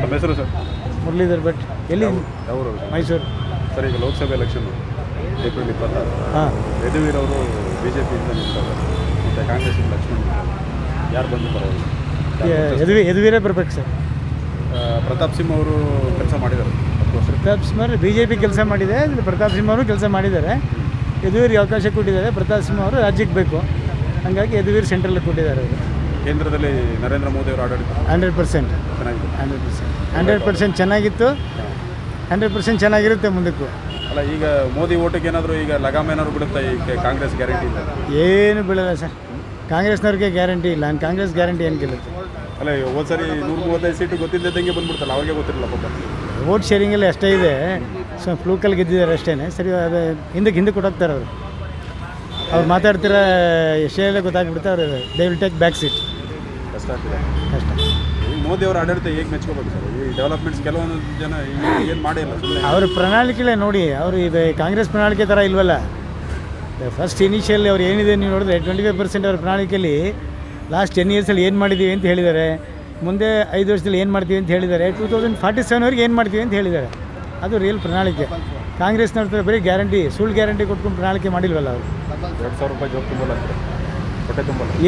ನಮ್ಮ ಹೆಸರು ಸರ್? ಮುರಳೀಧರ್ ಭಟ್. ಎಲ್ಲಿ? ಅವರು ಮೈಸೂರು. ಸರ್ ಈಗ ಲೋಕಸಭೆ ಎಲೆಕ್ಷನ್ ಏಪ್ರಿಲ್ ಇಪ್ಪತ್ತಾರು. ಹಾಂ. ಯದುವೀರವರು ಬಿ ಜೆ ಪಿಯಿಂದ ನಿಂತಾರೆ ಮತ್ತು ಕಾಂಗ್ರೆಸ್ಸಿಂದ ಲಕ್ಷ್ಮಣ್ ಯಾರು ಬಂದು ಬರೋದು ಯದುವೀ ಯದುವೀರೇ ಬರ್ಬೇಕು ಸರ್. ಪ್ರತಾಪ್ ಸಿಂಹ ಅವರು ಕೆಲಸ ಮಾಡಿದ್ದಾರೆ. Pratap Simha B J P ಕೆಲಸ ಮಾಡಿದೆ ಇಲ್ಲಿ ಪ್ರತಾಪ್ ಸಿಂಹ ಅವರು ಕೆಲಸ ಮಾಡಿದ್ದಾರೆ. ಯದುವೀರಿಗೆ ಅವಕಾಶ ಕೊಟ್ಟಿದ್ದಾರೆ. ಪ್ರತಾಪ್ ಸಿಂಹ ಅವರು ರಾಜ್ಯಕ್ಕೆ ಬೇಕು. ಹಾಗಾಗಿ ಯದುವೀರ್ ಸೆಂಟ್ರಲ್ಲಿ ಕೊಟ್ಟಿದ್ದಾರೆ ಅವರು. ಕೇಂದ್ರದಲ್ಲಿ ನರೇಂದ್ರ ಮೋದಿ ಅವರು ಆಡಳಿತ. Hundred percent. ಚೆನ್ನಾಗಿದೆ. ಹಂಡ್ರೆಡ್ ಪರ್ಸೆಂಟ್ ಹಂಡ್ರೆಡ್ ಪರ್ಸೆಂಟ್ ಚೆನ್ನಾಗಿತ್ತು. ಹಂಡ್ರೆಡ್ ಪರ್ಸೆಂಟ್ ಚೆನ್ನಾಗಿರುತ್ತೆ ಮುಂದಕ್ಕೂ. ಅಲ್ಲ ಈಗ ಮೋದಿ ಓಟಿಗೆ ಏನಾದರೂ ಈಗ ಲಗಾಮ್ ಏನಾದ್ರು ಬಿಡುತ್ತಾ ಈ ಕಾಂಗ್ರೆಸ್ ಗ್ಯಾರಂಟಿ ಇಲ್ಲ? ಏನು ಬೀಳಲ್ಲ ಸರ್. ಕಾಂಗ್ರೆಸ್ನವ್ರಿಗೆ ಗ್ಯಾರಂಟಿ ಇಲ್ಲ. ನಾನು ಕಾಂಗ್ರೆಸ್ ಗ್ಯಾರಂಟಿ ಏನು ಗೆಲ್ಲುತ್ತೆ? ಅಲ್ಲ ಈಗ ಹೋದ್ ಸರಿ ನೂರ ಮೂವತ್ತೈದು ಸೀಟು ಗೊತ್ತಿದ್ದಂಗೆ ಬಂದ್ಬಿಡ್ತಲ್ಲ ಅವಾಗೆ ಗೊತ್ತಿರಲ್ಲ ಪಾಪ. ವೋಟ್ ಶೇರಿಂಗಲ್ಲಿ ಅಷ್ಟೇ ಇದೆ. ಸೊ ಫ್ಲೂಕಲ್ಲಿ ಗೆದ್ದಿದ್ದಾರೆ ಅಷ್ಟೇ ಸರಿ ಅದು ಹಿಂದಕ್ಕೆ ಹಿಂದಕ್ಕೆ ಕೊಟ್ಟೋಗ್ತಾರೆ ಅವರು. ಅವ್ರು ಮಾತಾಡ್ತಿರೋ ಎಷ್ಟೇ ಗೊತ್ತಾಗ್ಬಿಡುತ್ತೆ. ಅವರು they will take back seat. ಕಷ್ಟ ಆಗ್ತಿದೆ. ಕಷ್ಟ. ಈ ಮೋದಿ ಅವರ ಆಡಳಿತ ಹೇಗೆ ಮೆಚ್ಕೋಬೇಕು ಸರ್? ಈ ಡೆವಲಪ್ಮೆಂಟ್ಸ್ ಕೆಲವೊಂದು ಜನ ಏನು ಮಾಡಿಲ್ಲ ಅವ್ರ ಪ್ರಣಾಳಿಕೆಲೇ ನೋಡಿ ಅವರು ಇದು ಕಾಂಗ್ರೆಸ್ ಪ್ರಣಾಳಿಕೆ ಥರ ಇಲ್ವಲ್ಲ? ಫಸ್ಟ್ ಇನಿಷಿಯಲ್ ಅವ್ರು ಏನಿದೆ ನೀವು ನೋಡಿದ್ರೆ ಟ್ವೆಂಟಿ ಫೈವ್ ಪರ್ಸೆಂಟ್ ಅವ್ರ ಪ್ರಣಾಳಿಕೆಯಲ್ಲಿ ಲಾಸ್ಟ್ ಟೆನ್ ಇಯರ್ಸಲ್ಲಿ ಏನು ಮಾಡಿದ್ದೀವಿ ಅಂತ ಹೇಳಿದ್ದಾರೆ. ಮುಂದೆ ಐದು ವರ್ಷದಲ್ಲಿ ಏನು ಮಾಡ್ತೀವಿ ಅಂತ ಹೇಳಿದ್ದಾರೆ. ಟೂ ತೌಸಂಡ್ ಫಾರ್ಟಿ ಸೆವೆನ್ವರೆಗೆ ಏನು ಮಾಡ್ತೀವಿ ಅಂತ ಹೇಳಿದ್ದಾರೆ. ಅದು ರಿಯಲ್ ಪ್ರಣಾಳಿಕೆ. ಕಾಂಗ್ರೆಸ್ನವ್ರ ಹತ್ರ ಬರೀ ಗ್ಯಾರಂಟಿ ಸುಳ್ಳು ಗ್ಯಾರಂಟಿ ಕೊಟ್ಕೊಂಡು ಪ್ರಣಾಳಿಕೆ ಮಾಡಿಲ್ವಲ್ಲ ಅವರು? ಎರಡು ಸಾವಿರ ರೂಪಾಯಿ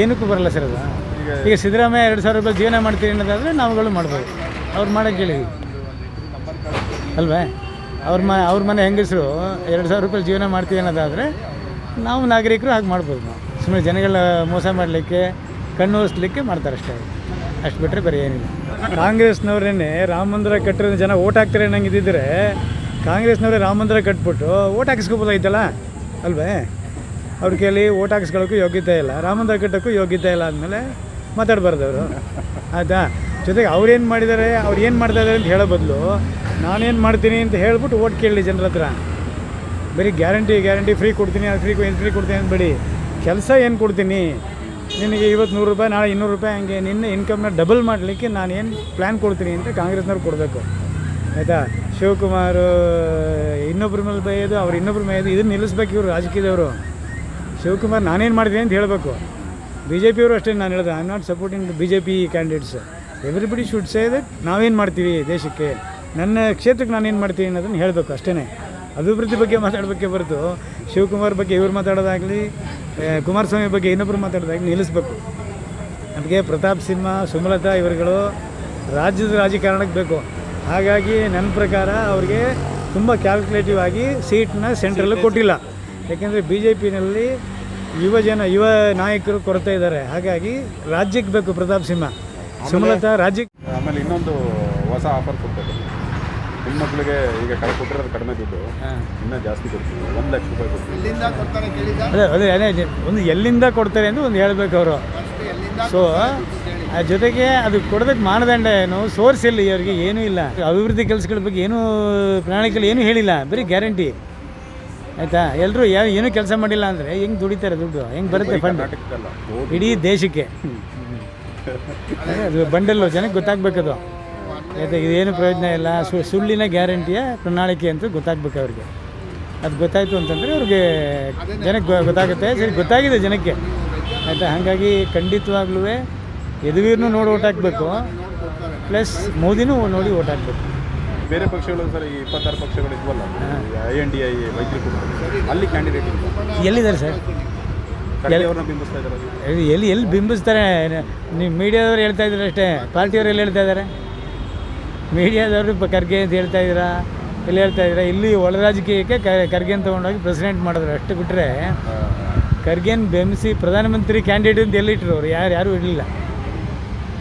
ಏನಕ್ಕೂ ಬರಲ್ಲ ಸರ್ ಅದು. ಈಗ ಸಿದ್ದರಾಮಯ್ಯ ಎರಡು ಸಾವಿರ ರೂಪಾಯಿ ಜೀವನ ಮಾಡ್ತೀರಿ ಅನ್ನೋದಾದರೆ ನಾವುಗಳು ಮಾಡ್ಬೋದು. ಅವ್ರು ಮಾಡೋಕ್ಕೆ ಕೇಳಿದ್ವಿ. ಅಲ್ವೇ? ಅವ್ರ ಮ ಅವ್ರ ಮನೆ ಹೆಂಗಸರು ಎರಡು ಸಾವಿರ ರೂಪಾಯಿ ಜೀವನ ಮಾಡ್ತೀವಿ ಅನ್ನೋದಾದರೆ ನಾವು ನಾಗರಿಕರು ಹಾಗೆ ಮಾಡ್ಬೋದು ನಾವು. ಸುಮ್ಮನೆ ಜನಗಳ ಮೋಸ ಮಾಡಲಿಕ್ಕೆ, ಕಣ್ಣು ಒರೆಸ್ಲಿಕ್ಕೆ ಮಾಡ್ತಾರೆ ಅಷ್ಟೇ ಅಷ್ಟು ಬಿಟ್ಟರೆ ಬೇರೆ ಏನಿಲ್ಲ. ಕಾಂಗ್ರೆಸ್ನವರೇನೆ ರಾಮ ಮಂದಿರ ಕಟ್ಟಿರೋ ಜನ ಓಟ್ ಹಾಕ್ತಾರೆ ನಂಗಿದ್ದಿದ್ರೆ ಕಾಂಗ್ರೆಸ್ನವರೇ ರಾಮ ಮಂದಿರ ಕಟ್ಬಿಟ್ಟು ಓಟ್ ಹಾಕಿಸ್ಕೋಬೋದಾಯ್ತಲ್ಲ ಅಲ್ವೇ? ಅವ್ರ ಕೇಳಿ ಓಟ್ ಹಾಕಿಸ್ಕೊಳ್ಳೋಕ್ಕೂ ಯೋಗ್ಯತೆ ಇಲ್ಲ, ರಾಮ ಮಂದಿರ ಕಟ್ಟೋಕ್ಕೂ ಯೋಗ್ಯತೆ ಇಲ್ಲ ಆದಮೇಲೆ ಮಾತಾಡಬಾರ್ದು ಅವರು ಆಯಿತಾ? ಜೊತೆಗೆ ಅವ್ರೇನು ಮಾಡಿದ್ದಾರೆ ಅವ್ರು ಏನು ಮಾಡ್ತಾ ಇದ್ದಾರೆ ಅಂತ ಹೇಳೋ ಬದಲು ನಾನೇನು ಮಾಡ್ತೀನಿ ಅಂತ ಹೇಳ್ಬಿಟ್ಟು ಓಟ್ ಕೇಳಲಿ ಜನರ ಹತ್ರ. ಬರೀ ಗ್ಯಾರಂಟಿ ಗ್ಯಾರಂಟಿ, ಫ್ರೀ ಕೊಡ್ತೀನಿ, ಅದು ಫ್ರೀ ಏನು ಫ್ರೀ ಕೊಡ್ತೀನಿ ಅಂದ್ಬೇಡಿ. ಕೆಲಸ ಏನು ಕೊಡ್ತೀನಿ? ನಿನಗೆ ಇವತ್ತು ನೂರು ರೂಪಾಯಿ, ನಾಳೆ ಇನ್ನೂರು ರೂಪಾಯಿ ಹಂಗೆ ನಿನ್ನ ಇನ್ಕಮ್ನ ಡಬಲ್ ಮಾಡಲಿಕ್ಕೆ ನಾನು ಏನು ಪ್ಲ್ಯಾನ್ ಕೊಡ್ತೀನಿ ಅಂತ ಕಾಂಗ್ರೆಸ್ನವ್ರು ಕೊಡಬೇಕು. ಆಯಿತಾ? ಶಿವಕುಮಾರ್ ಇನ್ನೊಬ್ಬರ ಮೇಲೆ ಬೈಯೋದು, ಅವ್ರು ಇನ್ನೊಬ್ರ ಮೇಲೆ ಇದನ್ನು ನಿಲ್ಲಿಸ್ಬೇಕು ಇವರು ರಾಜಕೀಯದವರು. ಶಿವಕುಮಾರ್ ನಾನೇನು ಮಾಡಿದೆ ಅಂತ ಹೇಳಬೇಕು. ಬಿ ಜೆ ಪಿಯವರು ಅಷ್ಟೇ ನಾನು ಹೇಳಿದೆ I am not supporting B J P candidates everybody should say that ನಾವೇನು ಮಾಡ್ತೀವಿ ದೇಶಕ್ಕೆ? ನನ್ನ ಕ್ಷೇತ್ರಕ್ಕೆ ನಾನೇನು ಮಾಡ್ತೀನಿ ಅನ್ನೋದನ್ನು ಹೇಳಬೇಕು ಅಷ್ಟೇ ಅಭಿವೃದ್ಧಿ ಬಗ್ಗೆ ಮಾತಾಡಬೇಕೆ ಬರೆದು ಶಿವಕುಮಾರ್ ಬಗ್ಗೆ ಇವ್ರು ಮಾತಾಡೋದಾಗಲಿ ಕುಮಾರಸ್ವಾಮಿ ಬಗ್ಗೆ ಇನ್ನೊಬ್ಬರು ಮಾತಾಡೋದಾಗಲಿ ನಿಲ್ಲಿಸ್ಬೇಕು. ಅದಕ್ಕೆ ಪ್ರತಾಪ್ ಸಿಂಹ ಸುಮಲತಾ ಇವರುಗಳು ರಾಜ್ಯದ ರಾಜಕಾರಣಕ್ಕೆ ಬೇಕು. ಹಾಗಾಗಿ ನನ್ನ ಪ್ರಕಾರ ಅವ್ರಿಗೆ ತುಂಬ ಕ್ಯಾಲ್ಕುಲೇಟಿವ್ ಆಗಿ ಸೀಟನ್ನ ಸೆಂಟ್ರಲ್ಲಿ ಕೊಟ್ಟಿಲ್ಲ. ಯಾಕೆಂದರೆ ಬಿ ಜೆ ಪಿನಲ್ಲಿ ಯುವ ಜನ ಯುವ ನಾಯಕರು ಕೊರತೆ ಇದ್ದಾರೆ. ಹಾಗಾಗಿ ರಾಜ್ಯಕ್ಕೆ ಬೇಕು ಪ್ರತಾಪ್ ಸಿಂಹ. ಸುಮಲತಾ ರಾಜ್ಯಕ್ಕೆ ಆಮೇಲೆ ಇನ್ನೊಂದು ಹೊಸ ಆಫರ್ ಕೊಡ್ತಾರೆ. ಹೆಣ್ಮಕ್ಳಿಗೆ ಈಗ ಕಡೆ ಕೊಟ್ಟಿರೋದು ಕಡಿಮೆ ದುಡ್ಡು. ಇನ್ನೂ ಜಾಸ್ತಿ ಕೊಡ್ತೀವಿ. ಒಂದು ಲಕ್ಷ ರೂಪಾಯಿ ಕೊಡ್ತೀವಿ. ಅದೇ ಅದೇ ಅದೇ ಒಂದು ಎಲ್ಲಿಂದ ಕೊಡ್ತಾರೆ ಅಂತ ಒಂದು ಹೇಳ್ಬೇಕು ಅವರು. ಸೊ ಆ ಜೊತೆಗೆ ಅದು ಕೊಡೋದಕ್ಕೆ ಮಾನದಂಡ ಏನು? ಸೋರ್ಸ್ ಇಲ್ಲಿ ಇವರಿಗೆ ಏನೂ ಇಲ್ಲ. ಅಭಿವೃದ್ಧಿ ಕೆಲಸಗಳ ಬಗ್ಗೆ ಏನೂ ಪ್ರಣಾಳಿಕೆಗಳು ಏನೂ ಹೇಳಿಲ್ಲ. ಬರೀ ಗ್ಯಾರಂಟಿ. ಆಯಿತಾ? ಎಲ್ಲರೂ ಏನು ಏನೂ ಕೆಲಸ ಮಾಡಿಲ್ಲ ಅಂದರೆ ಹೆಂಗೆ ದುಡಿತಾರೆ ದುಡ್ಡು? ಹೆಂಗೆ ಬರುತ್ತೆ ಫಂಡ್ ಇಡೀ ದೇಶಕ್ಕೆ. ಅದೇ ಬಂಡಲ್ಲು ಜನಕ್ಕೆ ಗೊತ್ತಾಗಬೇಕದು. ಆಯಿತಾ ಇದೇನು ಪ್ರಯೋಜನ ಇಲ್ಲ. ಸು ಸುಳ್ಳಿನ ಗ್ಯಾರಂಟಿಯ ಪ್ರಣಾಳಿಕೆ ಅಂತ ಗೊತ್ತಾಗಬೇಕು ಅವ್ರಿಗೆ. ಅದು ಗೊತ್ತಾಯಿತು ಅಂತಂದರೆ ಅವ್ರಿಗೆ ಜನಕ್ಕೆ ಗೊ- ಗೊತ್ತಾಗುತ್ತೆ. ಸರಿ ಗೊತ್ತಾಗಿದೆ ಜನಕ್ಕೆ. ಆಯಿತಾ ಹಾಗಾಗಿ ಖಂಡಿತವಾಗ್ಲೂ ಯದುವೀರ್ನೂ ನೋಡಿ ಓಟ್ ಹಾಕಬೇಕು. ಪ್ಲಸ್ ಮೋದಿನೂ ನೋಡಿ ಓಟ್ ಹಾಕಬೇಕು. ಬೇರೆ ಪಕ್ಷಗಳು ಸರ್ ಈ ಇಪ್ಪತ್ತಾರು ಪಕ್ಷಗಳು ಇದ್ವಲ್ಲ ಐ ಎನ್ ಡಿ ಐ ಮೈತ್ರಿಕೂಟ. ಅಲ್ಲಿ ಕ್ಯಾಂಡಿಡೇಟ್ ಇಲ್ಲ. ಎಲ್ಲಿದ್ದಾರೆ ಸರ್? ಖರ್ಗೆ ಅವ್ರನ್ನ ಬಿಂಬಿಸ್ತಾ ಇದ್ದಾರೆ ಎಲ್ಲಿ- ಎಲ್ಲಿ ಎಲ್ಲಿ ಬಿಂಬಿಸ್ತಾರೆ? ನೀವು ಮೀಡಿಯಾದವ್ರು ಹೇಳ್ತಾ ಇದ್ದಾರೆ ಅಷ್ಟೇ. ಪಾರ್ಟಿಯವ್ರು ಎಲ್ಲಿ ಹೇಳ್ತಾ ಇದ್ದಾರೆ? ಮೀಡಿಯಾದವರು ಪ- ಖರ್ಗೆ ಅಂತ ಹೇಳ್ತಾ ಇದ್ದೀರಾ? ಎಲ್ಲಿ ಹೇಳ್ತಾ ಇದ್ದೀರಾ? ಇಲ್ಲಿ ಒಳ ರಾಜಕೀಯಕ್ಕೆ ಖರ್ಗೆ ತೊಗೊಂಡೋಗಿ ಪ್ರೆಸಿಡೆಂಟ್ ಮಾಡಿದ್ರು. ಅಷ್ಟು ಬಿಟ್ಟರೆ ಖರ್ಗೆನ ಬೆಂಬಿಸಿ ಪ್ರಧಾನಮಂತ್ರಿ ಕ್ಯಾಂಡಿಡೇಟ್ ಅಂತ ಎಲ್ಲಿಟ್ಟರು ಅವರು? ಯಾರು ಯಾರೂ ಇರಲಿಲ್ಲ.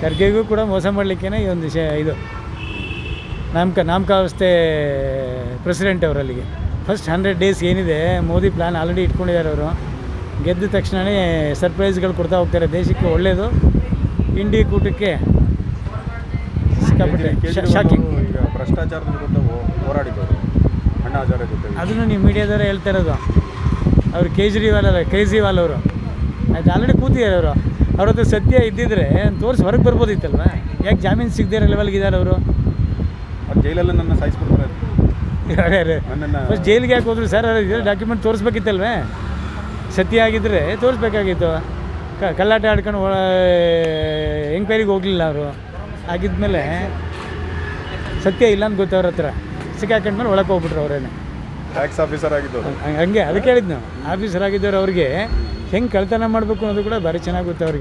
ಖರ್ಗೆಗೂ ಕೂಡ ಮೋಸ ಮಾಡಲಿಕ್ಕೇನೆ ಈ ಒಂದು ವಿಷಯ ಇದು. ನಾಮಕ ನಾಮಕಾವಸ್ಥೆ ಪ್ರೆಸಿಡೆಂಟ್ ಅವರಲ್ಲಿಗೆ. ಫಸ್ಟ್ ಹಂಡ್ರೆಡ್ ಡೇಸ್ ಏನಿದೆ ಮೋದಿ ಪ್ಲ್ಯಾನ್ ಆಲ್ರೆಡಿ ಇಟ್ಕೊಂಡಿದ್ದಾರೆ ಅವರು. ಗೆದ್ದ ತಕ್ಷಣವೇ ಸರ್ಪ್ರೈಸ್ಗಳು ಕೊಡ್ತಾ ಹೋಗ್ತಾರೆ. ದೇಶಕ್ಕೆ ಒಳ್ಳೆಯದು ಇಂಡಿ ಕೂಟಕ್ಕೆ ಶಾಕಿಂಗ್ ಈಗ ಭ್ರಷ್ಟಾಚಾರದ ವಿರುದ್ಧ ಹೋರಾಡಿದವರು ಅಣ್ಣಾ ಹಜಾರೆ ಜೊತೆ. ಅದನ್ನು ನೀವು ಮೀಡಿಯಾದವರೇ ಹೇಳ್ತಾ ಇರೋದು. ಅವರು ಕೇಜ್ರಿವಾಲ್ ಅಲ್ಲ ಕೇಜ್ರಿವಾಲ್ ಅವರು. ಆಯ್ತು ಆಲ್ರೆಡಿ ಕೂತಿದ್ದಾರೆ ಅವರು. ಅವ್ರ ಹತ್ರ ಸತ್ಯ ಇದ್ದಿದ್ರೆ ತೋರಿಸಿ ಹೊರಗೆ ಬರ್ಬೋದಿತ್ತಲ್ವ? ಯಾಕೆ ಜಾಮೀನು ಸಿಗದೇ ಇರೋ ಲೆವೆಲ್ಗೆ ಇದ್ದಾರೆ ಅವರು? ಅವ್ರು ಜೈಲಲ್ಲಿ ನನ್ನ ಸಾಯಿಸ್ಬಿಡ್ತಾರೆ. ನನ್ನನ್ನು ಫಸ್ಟ್ ಜೈಲಿಗೆ ಯಾಕೆ ಹೋದ್ರು ಸರ್ ಡಾಕ್ಯುಮೆಂಟ್ ತೋರಿಸ್ಬೇಕಿತ್ತಲ್ವೇ? ಸತ್ಯ ಆಗಿದ್ರೆ ತೋರಿಸ್ಬೇಕಾಗಿತ್ತು. ಕಲ್ಲಾಟ ಆಡ್ಕೊಂಡು ಎಂಕ್ವೈರಿಗೆ ಹೋಗಲಿಲ್ಲ ಅವರು. ಆಗಿದ್ಮೇಲೆ ಸತ್ಯ ಇಲ್ಲ ಅಂತ ಗೊತ್ತವ್ರ ಹತ್ರ. ಸಿಕ್ಕಾಕೊಂಡ್ಮೇಲೆ ಒಳಗೆ ಹೋಗ್ಬಿಟ್ರು ಅವರೇನೆ. ಟ್ಯಾಕ್ಸ್ ಆಫೀಸರ್ ಆಗಿದ್ದು ಹಂಗೆ ಅದಕ್ಕೆ ಹೇಳಿದ್ದು ನಾವು ಆಫೀಸರ್ ಆಗಿದ್ದವ್ರು ಅವ್ರಿಗೆ ಹೆಂಗೆ ಕಳ್ತನ ಮಾಡಬೇಕು ಅನ್ನೋದು ಕೂಡ ಭಾರಿ ಚೆನ್ನಾಗಿ ಗೊತ್ತು ಅವ್ರಿಗೆ.